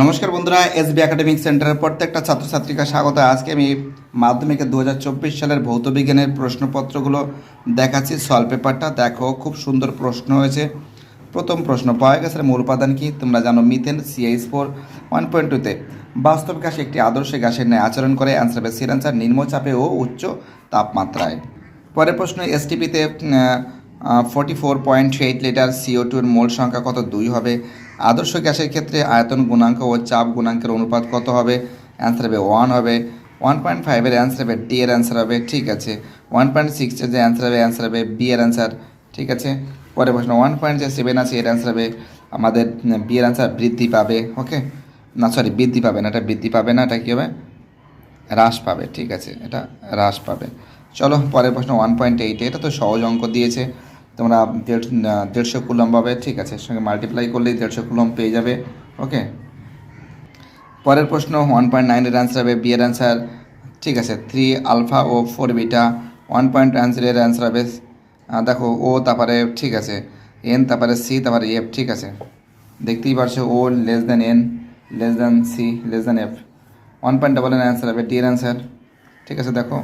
নমস্কার বন্ধুরা, SB academic সেন্টারের প্রত্যেকটা ছাত্রছাত্রীকে স্বাগত। আজকে আমি মাধ্যমিকে দু হাজার চব্বিশ সালের ভৌত বিজ্ঞানের প্রশ্নপত্রগুলো দেখাচ্ছি, সলভ পেপারটা। দেখো, খুব সুন্দর প্রশ্ন হয়েছে। প্রথম প্রশ্ন, পাওয়া গেছে মূল উপাদান কি? তোমরা জানো methane CH four one point টুতে বাস্তব গ্যাস একটি আদর্শ গ্যাসের ন্যায় আচরণ করে অ্যান্সার হবে সির অ্যান্সার নিম্নচাপে ও উচ্চ তাপমাত্রায়। পরের প্রশ্ন এসটিপিতে forty four point eight litre CO টুর মোল সংখ্যা কত? দুই হবে। আদর্শ গ্যাসের ক্ষেত্রে আয়তন গুণাঙ্ক ও চাপ গুণাঙ্কের অনুপাত কত হবে? অ্যান্সার হবে ওয়ান হবে। ওয়ান পয়েন্ট ফাইভের অ্যান্সার হবে ডি এর অ্যান্সার হবে। ঠিক আছে। ওয়ান পয়েন্ট সিক্সের যে অ্যান্সার হবে অ্যান্সার হবে বি এর অ্যান্সার ঠিক আছে। পরের প্রশ্ন ওয়ান পয়েন্ট যে সেভেন আছে, এর অ্যান্সার হবে আমাদের বি এর অ্যান্সার বৃদ্ধি পাবে। ওকে না সরি বৃদ্ধি পাবে না। এটা বৃদ্ধি পাবে না। এটা কী হবে? হ্রাস পাবে। ঠিক আছে। এটা হ্রাস পাবে। চলো, পরের প্রশ্ন ওয়ান পয়েন্ট এইট এটা তো সহজ অঙ্ক দিয়েছে। তোমরা দেড় দেড়শো কুলম পাবে ঠিক আছে? এর সঙ্গে মাল্টিপ্লাই করলেই দেড়শো কুলম পেয়ে যাবে ওকে পরের প্রশ্ন ওয়ান পয়েন্ট নাইনের অ্যান্সার হবে বি এর অ্যান্সার ঠিক আছে? থ্রি আলফা ও ফোর বিটা ওয়ান পয়েন্ট অ্যান্সারের অ্যান্সার হবে আহ, দেখো ও তারপরে ঠিক আছে এন তারপরে সি তারপরে এফ ঠিক আছে? দেখতেই পারছ O less than N less than C less than F one point double এর অ্যান্সার হবে ডি এর অ্যান্সার ঠিক আছে? দেখো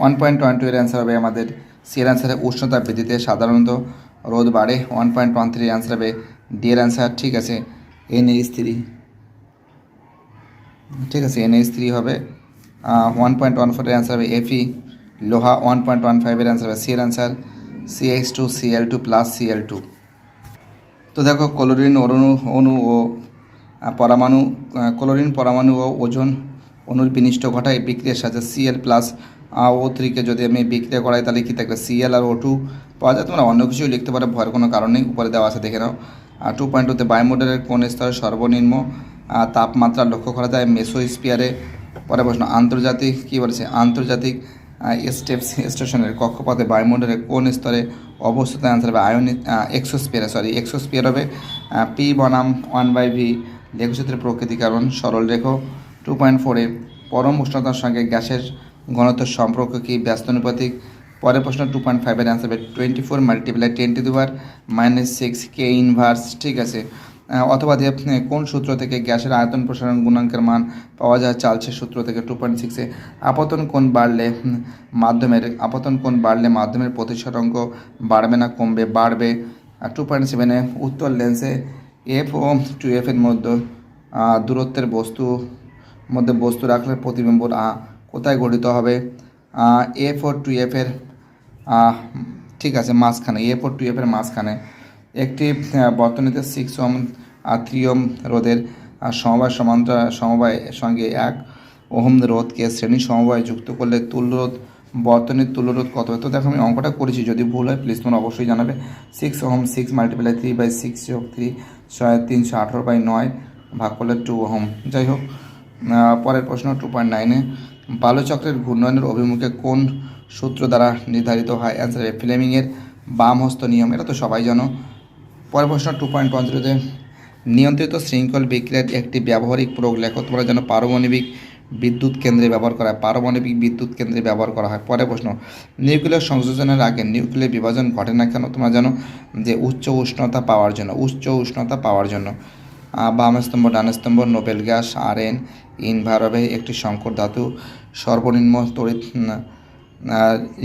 ওয়ান পয়েন্ট ওয়ান টু এর অ্যান্সার হবে আমাদের। সি এর অ্যান্সারে উষ্ণতা বৃদ্ধিতে সাধারণত রোদ বাড়ে। One point one three answer হবে ডি এর অ্যান্সার ঠিক আছে এন এইচ থ্রি ঠিক আছে এন এইচ থ্রি হবে ওয়ান পয়েন্ট ওয়ান ফোরের অ্যান্সার হবে এফি লোহা ওয়ান পয়েন্ট ওয়ান ফাইভের অ্যান্সার হবে সি এর answer C H two C L two plus C L two তো দেখো, ক্লোরিন অরণু, অণু ও পরমাণু ক্লোরিন, পরমাণু ও ওজন অণুর বিনিষ্ট ঘটায় বিক্রিয়ার সাথে সিএল প্লাস ও থ্রিকে যদি আমি বিক্রিয়া করাই, তাহলে কী থাকবে? সিএল আর ও টু পাওয়া যায়। তোমরা অন্য কিছুই লিখতে পারো, ভয়ের কোনো কারণ নেই। উপরে দেওয়া আছে, দেখে নাও। আর টু পয়েন্ট টুতে বায়ুমন্ডলের কোন স্তরে সর্বনিম্ন তাপমাত্রা লক্ষ্য করা যায় মেসোস্পিয়ারে পরে প্রশ্ন, আন্তর্জাতিক, কী বলেছে? আন্তর্জাতিক স্টেপ স্টেশনের কক্ষপথে বায়ুমণ্ডলের কোন স্তরে অবস্থিত? অ্যান্সার হবে আয়ন এক্সোস্পিয়ারে সরি এক্সোস্পিয়ার হবে পি বনাম ওয়ান বাই ভি লেখচিত্রের প্রকৃতি কারণ সরল রেখো। টু পয়েন্ট ফোরে পরম উষ্ণতার সঙ্গে গ্যাসের ঘনত্বের সম্পর্ক কি ব্যস্তানুপাতিক পরের প্রশ্ন টু পয়েন্ট ফাইভের অ্যান্সার হবে twenty four multiply ten to দুবার মাইনাস সিক্স কে ইনভার্স ঠিক আছে? অথবা দিয়ে কোন সূত্র থেকে গ্যাসের আয়তন প্রসারণ গুণাঙ্কের মান পাওয়া যায়? চালছে সূত্র থেকে টু পয়েন্ট সিক্সে আপতন কোণ বাড়লে মাধ্যমের আপতন কোণ বাড়লে মাধ্যমের প্রতিশত অঙ্ক বাড়বে না কমবে বাড়বে। আর টু পয়েন্ট সেভেনে উত্তর লেন্সে এফ ও টু এফের মধ্যে দূরত্বের বস্তু মধ্যে বস্তু রাখলে প্রতিবিম্ব আহ, কোথায় গঠিত হবে? এ ফোর টু এফ এর ঠিক আছে, মাঝখানে এ ফোর টু এফের মাঝখানে একটি বর্তনীতে সিক্স ওম আর থ্রি ওম রোধের সমবায় সমান্তরাল সমবায়ের সঙ্গে এক ওহম রোধকে শ্রেণি সমবায় যুক্ত করলে তুল্যরোধ বর্তনীর তুল্যরোধ কত হবে? তো দেখো, আমি অঙ্কটা করেছি, যদি ভুল হয় প্লিজ তোমরা অবশ্যই জানাবে। Six ohm six multiply three by six যোগ থ্রি ছয় তিনশো আঠারো বাই নয় ভাগ করলে টু ওহম যাই হোক পরের প্রশ্ন টু পয়েন্ট নাইনে বালুচক্রের ঘূর্ণয়নের অভিমুখে কোন সূত্র দ্বারা নির্ধারিত হয়? অ্যান্সার ফ্লেমিংয়ের বাম হস্ত নিয়ম। এটা তো সবাই জানো। পরের প্রশ্ন টু পয়েন্ট পঞ্চাশতে নিয়ন্ত্রিত শৃঙ্খল বিক্রিয়ার একটি ব্যবহারিক প্রয়োগ লেখো তোমরা যেন পারমাণবিক বিদ্যুৎ কেন্দ্রে ব্যবহার করা হয়। পারমাণবিক বিদ্যুৎ কেন্দ্রে ব্যবহার করা হয়। পরের প্রশ্ন, নিউক্লিয়ার সংযোজনের আগে নিউক্লিয়ার বিভাজন ঘটে না কেন? তোমরা জানো যে উচ্চ উষ্ণতা পাওয়ার জন্য, উচ্চ উষ্ণতা পাওয়ার জন্য। বাম স্তম্ভ, ডান স্তম্ভ, নোবেল গ্যাস আর এন ইনভারবে একটি সংকর ধাতু, সর্বনিম্ন তড়িৎ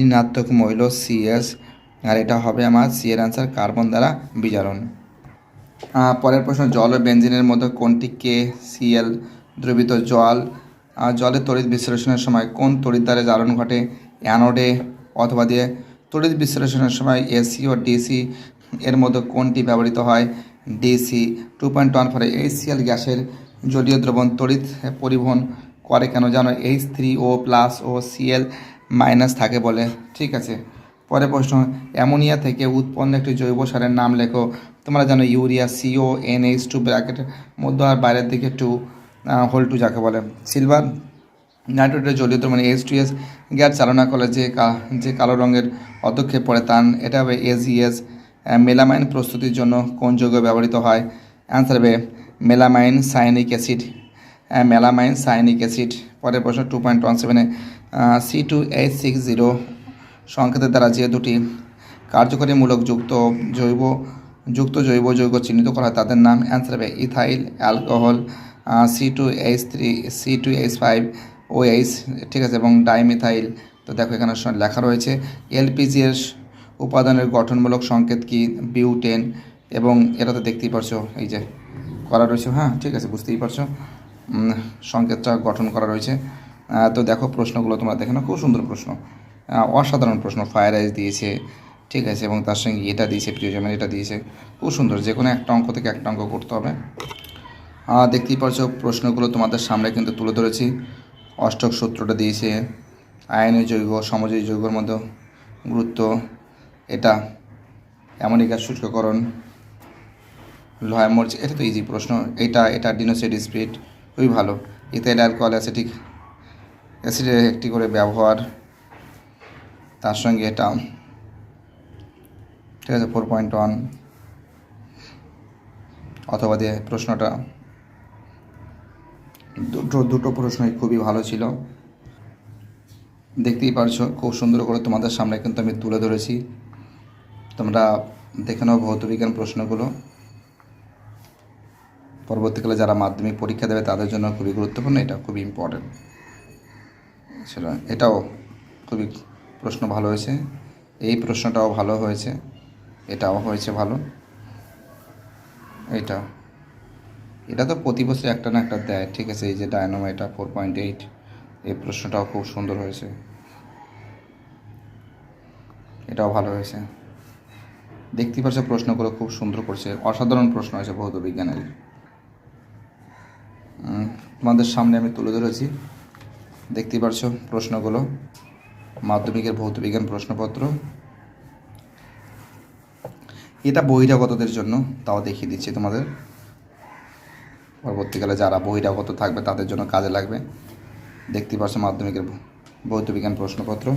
ঋণাত্মক মৌল সিএস আর এটা হবে আমার সি এর অ্যান্সার কার্বন দ্বারা বিজারণ। পরের প্রশ্ন, জল ও বেঞ্জিনের মধ্যে কোনটি কে সিএল দ্রবীত জল? জলের তড়িৎ বিশ্লেষণের সময় কোন তড়িৎ দ্বারা জারণ ঘটে? অ্যানোডে অথবা দিয়ে তড়িৎ বিশ্লেষণের সময় এসি ও ডিসি এর মধ্যে কোনটি ব্যবহৃত হয়? ডিসি টু পয়েন্ট ওয়ান ফোরে এইচসিএল গ্যাসের জলীয় দ্রবণ তড়িৎ পরিবহন করে কেন জানো? এইচ থ্রি ও প্লাস ও সিএল মাইনাস থাকে বলে। ঠিক আছে? পরের প্রশ্ন, অ্যামোনিয়া থেকে উৎপন্ন একটি জৈব সারের নাম লেখো। তোমরা জানো ইউরিয়া, সিও এইচ টু ব্র্যাকেটের মধ্য আর বাইরের দিকে টু হোল টু যাকে বলে। সিলভার নাইট্রোজেনের জলীয় দ্রবণ এইচ টু এস গ্যাস চালনা করলে যে যে কালো রঙের পদক্ষেপ পড়ে তার এটা হবে এজিএস মেলামাইন প্রস্তুতির জন্য কোন যৌগ ব্যবহৃত হয়? অ্যান্সার হবে melamine cyanic acid. Melamine cyanic acid. পরের প্রশ্ন টু পয়েন্ট ওয়ান সেভেনে C two eight six zero সংকেতের দ্বারা যে দুটি কার্যকরীমূলক যুক্ত জৈব যুক্ত জৈব যৌগ চিহ্নিত করা তাদের নাম অ্যান্সার হবে ethyl alcohol C two H three C two H five O H ঠিক আছে, এবং ডাইমিথাইল তো দেখো এখানে লেখা রয়েছে। এলপিজি এর উপাদানের গঠনমূলক সংকেত কি? বিউটেন। এবং এটা তো দেখতেই পারছ, এই যে করা রয়েছে হ্যাঁ ঠিক আছে, বুঝতেই পারছ। সংকেতটা গঠন করা রয়েছে। তো দেখো প্রশ্নগুলো তোমরা দেখে না খুব সুন্দর প্রশ্ন। অসাধারণ প্রশ্ন ফায়ার আইস দিয়েছে, ঠিক আছে, এবং তার সঙ্গে এটা দিয়েছে প্রিয়জমের এটা দিয়েছে, খুব সুন্দর, যে কোনো একটা অঙ্ক থেকে একটা অঙ্ক করতে হবে। দেখতেই পারছ, প্রশ্নগুলো তোমাদের সামনে কিন্তু তুলে ধরেছি। অষ্টক সূত্রটা দিয়েছে আয়নীয় যৌগ সমজয়ী যৌগের মধ্যে গুরুত্ব। এটা অ্যামোনিক শুষ্ককরণ লোহায় মরচ, এটা তো ইজি প্রশ্ন। এটা এটা ডিনোসাইড স্পিড, খুবই ভালো। ইথাইল অ্যালকোহল অ্যাসিটিক অ্যাসিডের একটি করে ব্যবহার, তার সঙ্গে এটা। ঠিক আছে ফোর পয়েন্ট ওয়ান অথবা দিয়ে প্রশ্নটা, দুটো দুটো প্রশ্নই খুবই ভালো ছিল। দেখতেই পারছ, খুব সুন্দর করে তোমাদের সামনে কিন্তু আমি তুলে ধরেছি। তোমরা দেখে নাও ভৌতবিজ্ঞান প্রশ্নগুলো। পরবর্তীকালে যারা মাধ্যমিক পরীক্ষা দেবে, তাদের জন্য খুবই গুরুত্বপূর্ণ, এটা খুবই ইম্পর্টেন্ট ছিল, এটাও খুবই প্রশ্ন ভালো হয়েছে। এই প্রশ্নটাও ভালো হয়েছে, এটাও হয়েছে ভালো। এটা এটা তো প্রতি বছর একটা না একটা দেয়, ঠিক আছে, এই যে ডায়নামো এটা ফোর পয়েন্ট এইট এই প্রশ্নটাও খুব সুন্দর হয়েছে। এটাও ভালো হয়েছে। দেখতেই পাচ্ছ প্রশ্নগুলো খুব সুন্দর করছে। অসাধারণ প্রশ্ন হয়েছে ভৌত বিজ্ঞানের। তোমাদের সামনে আমি তুলে ধরেছি। দেখতে পাচ্ছ প্রশ্নগুলো। মাধ্যমিকের ভৌত বিজ্ঞান প্রশ্নপত্র। এটা বহিরাগতদের জন্য, তাও দেখিয়ে দিচ্ছি তোমাদের। পরবর্তীকালে যারা বহিরাগত থাকবে, তাদের জন্য কাজে লাগবে। দেখতে পাচ্ছ মাধ্যমিকের ভৌত বিজ্ঞান প্রশ্নপত্র।